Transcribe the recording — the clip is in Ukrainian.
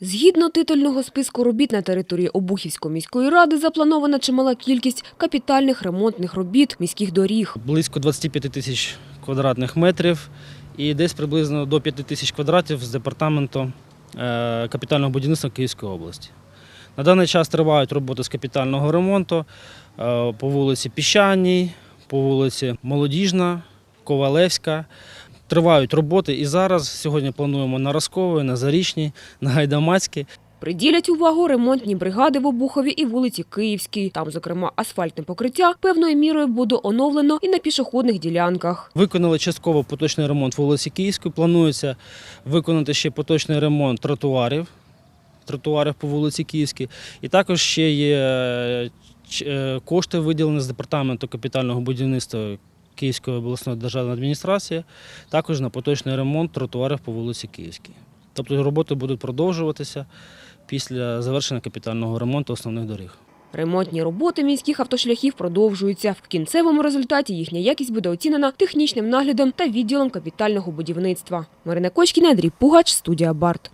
Згідно титульного списку робіт на території Обухівської міської ради запланована чимала кількість капітальних ремонтних робіт міських доріг. близько 25 тисяч квадратних метрів і десь приблизно до 5 тисяч квадратів з департаменту е, капітального будівництва Київської області. На даний час тривають роботи з капітального ремонту е, по вулиці Піщаній, по вулиці Молодіжна, Ковалевська. Тривають роботи і зараз сьогодні плануємо на Роскової, на Зарічній, на Гайдамацькій. Приділять увагу ремонтні бригади в Обухові і вулиці Київській. Там, зокрема, асфальтне покриття певною мірою буде оновлено і на пішохідних ділянках. Виконали частково поточний ремонт вулиці Київської. Планується виконати ще поточний ремонт тротуарів, тротуарів по вулиці Київській. І також ще є е, е, кошти виділені з департаменту капітального будівництва Київської обласної державної адміністрації, також на поточний ремонт тротуарів по вулиці Київській. Тобто роботи будуть продовжуватися після завершення капітального ремонту основних доріг. Ремонтні роботи міських автошляхів продовжуються. В кінцевому результаті їхня якість буде оцінена технічним наглядом та відділом капітального будівництва. Марина Кочкіна, Андрій Пугач, студія Барт.